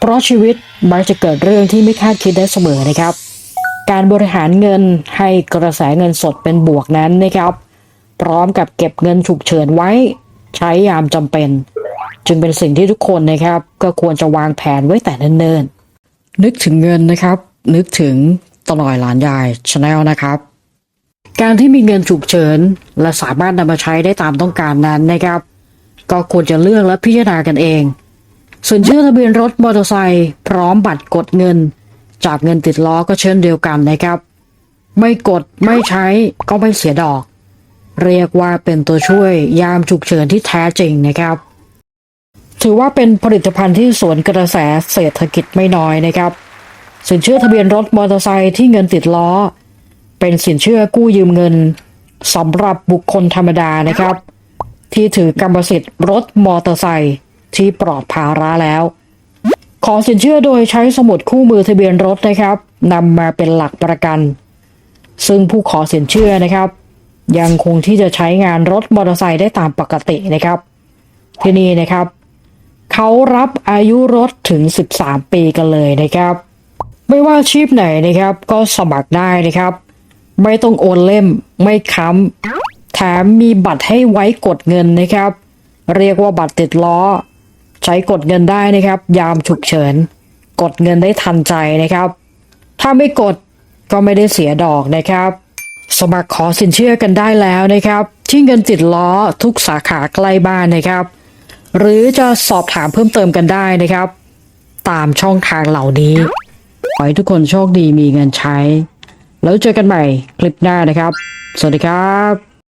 เพราะชีวิตมักจะเกิดเรื่องที่ไม่คาดคิดได้เสมอนะครับ การบริหารเงินให้กระแสเงินสดเป็นบวกนั้นนะครับ พร้อมกับเก็บเงินฉุกเฉินไว้ใช้ยามจำเป็น จึงเป็นสิ่งที่ทุกคนนะครับ ก็ควรจะวางแผนไว้แต่เนิ่นๆนึกถึงเงินนะครับ นึกถึงตลอยหลานยายชาแนลนะครับ การที่มีเงินฉุกเฉินและสามารถนำมาใช้ได้ตามต้องการนั้นนะครับ ก็ควรจะเลือกและพิจารณากันเอง ส่วนชื่อทะเบียนรถมอเตอร์ไซค์พร้อมบัตรกดเงิน จากเงินติดล้อก็เช่นเดียวกันนะครับ ไม่กดไม่ใช้ก็ไม่เสียดอก เรียกว่าเป็นตัวช่วยยามฉุกเฉินที่แท้จริงนะครับ ถือว่าเป็นผลิตภัณฑ์ที่สวนกระแสเศรษฐกิจไม่น้อยนะครับสินเชื่อทะเบียนรถมอเตอร์ไซค์ที่เงินติดล้อ เป็นสินเชื่อกู้ยืมเงินสำหรับบุคคลธรรมดานะครับ ที่ถือกรรมสิทธิ์รถมอเตอร์ไซค์ ที่ปลอดภาระแล้ว ขอสินเชื่อโดยใช้สมุดคู่มือทะเบียนรถนะครับนำมาเป็นหลักประกัน ซึ่งผู้ขอสินเชื่อนะครับ ยังคงที่จะใช้งานรถมอเตอร์ไซค์ได้ตามปกตินะครับ ที่นี่นะครับเขารับอายุรถถึง 13 ปีกันเลยนะครับ ไม่ว่าอาชีพไหนนะครับ ก็สมัครได้นะครับ ไม่ต้องโอนเล่ม ไม่ค้ำแถมมีบัตรให้ไว้กดเงินนะครับ เรียกว่าบัตรติดล้อ ใช้กดเงินได้นะครับ ยามฉุกเฉิน กดเงินได้ทันใจนะครับ ถ้าไม่กดก็ไม่ได้เสียดอกนะครับ สมัครขอสินเชื่อกันได้แล้วนะครับ ที่เงินติดล้อทุกสาขาใกล้บ้านนะครับ หรือจะสอบถามเพิ่มเติมกันได้นะครับ ตามช่องทางเหล่านี้ขอให้ทุกคนโชคดีมีเงินใช้ แล้วเจอกันใหม่คลิปหน้านะครับ สวัสดีครับ